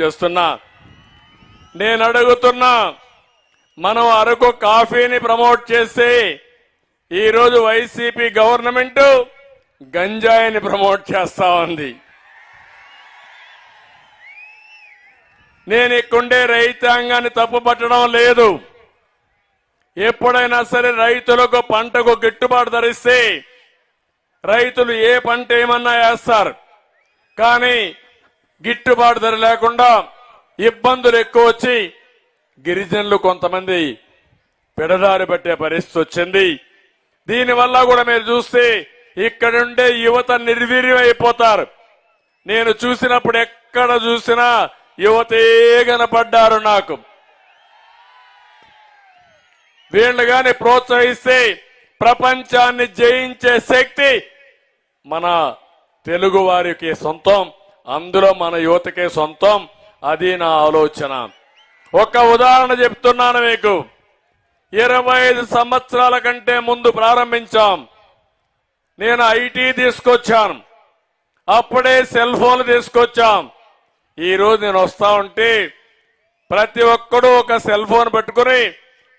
చేస్తున్నా. నేను అడుగుతున్నా మనం అరకు కాఫీని ప్రమోట్ చేసి ఈరోజు వైసీపీ గవర్నమెంట్ గంజాయిని ప్రమోట్ చేస్తా ఉంది. నేను ఇక్కడే రైతాంగాన్ని తప్పు పట్టడం లేదు. ఎప్పుడైనా సరే రైతులకు పంటకు గిట్టుబాటు ధరిస్తే రైతులు ఏ పంట ఏమన్నా వేస్తారు? కానీ గిట్టుబాటు ధర లేకుండా ఇబ్బందులు ఎక్కువ వచ్చి గిరిజనులు కొంతమంది పెడదారి పట్టే పరిస్థితి వచ్చింది. దీనివల్ల కూడా మీరు చూస్తే ఇక్కడుండే యువత నిర్వీర్యం అయిపోతారు నేను చూసినప్పుడు ఎక్కడ చూసినా యువతే కనపడ్డారు నాకు. వీళ్ళు గాని ప్రోత్సహిస్తే ప్రపంచాన్ని జయించే శక్తి మన తెలుగు వారికి సొంతం. అందులో మన యువతకే సొంతం అది నా ఆలోచన. ఒక ఉదాహరణ చెప్తున్నాను మీకు. ఇరవై ఐదు సంవత్సరాల కంటే ముందు ప్రారంభించాం. నేను ఐటీ తీసుకొచ్చాను. అప్పుడే సెల్ ఫోన్ తీసుకొచ్చాం. ఈరోజు నేను వస్తా ఉంటే ప్రతి ఒక్కడు ఒక సెల్ ఫోన్ పెట్టుకుని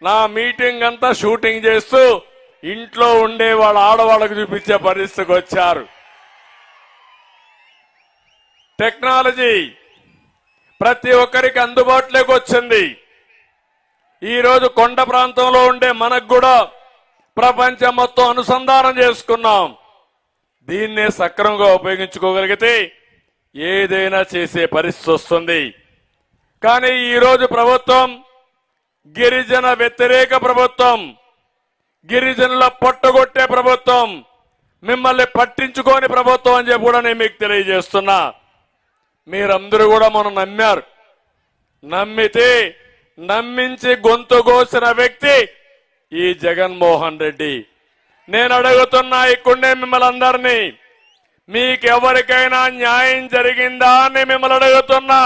నా మీటింగ్ అంతా షూటింగ్ చేస్తూ ఇంట్లో ఉండే వాళ్ళ ఆడవాళ్ళకు చూపించే పరిస్థితికి వచ్చారు. టెక్నాలజీ ప్రతి ఒక్కరికి అందుబాటులోకి వచ్చింది. ఈరోజు కొండ ప్రాంతంలో ఉండే మనకు కూడా ప్రపంచం మొత్తం అనుసంధానం చేసుకున్నాం. దీన్నే సక్రమంగా ఉపయోగించుకోగలిగితే ఏదైనా చేసే పరిస్థితి వస్తుంది. కానీ ఈరోజు ప్రభుత్వం గిరిజన వ్యతిరేక ప్రభుత్వం గిరిజనుల పొట్టగొట్టే ప్రభుత్వం మిమ్మల్ని పట్టించుకోని ప్రభుత్వం అని చెప్పి కూడా నేను మీకు తెలియజేస్తున్నా. మీరందరూ కూడా మనం నమ్మారు. నమ్మితే నమ్మించి గొంతు కోసిన వ్యక్తి ఈ జగన్మోహన్ రెడ్డి. నేను అడుగుతున్నా ఇక్కడే మిమ్మల్ని అందరినీ మీకెవరికైనా న్యాయం జరిగిందా అని మిమ్మల్ని అడుగుతున్నా.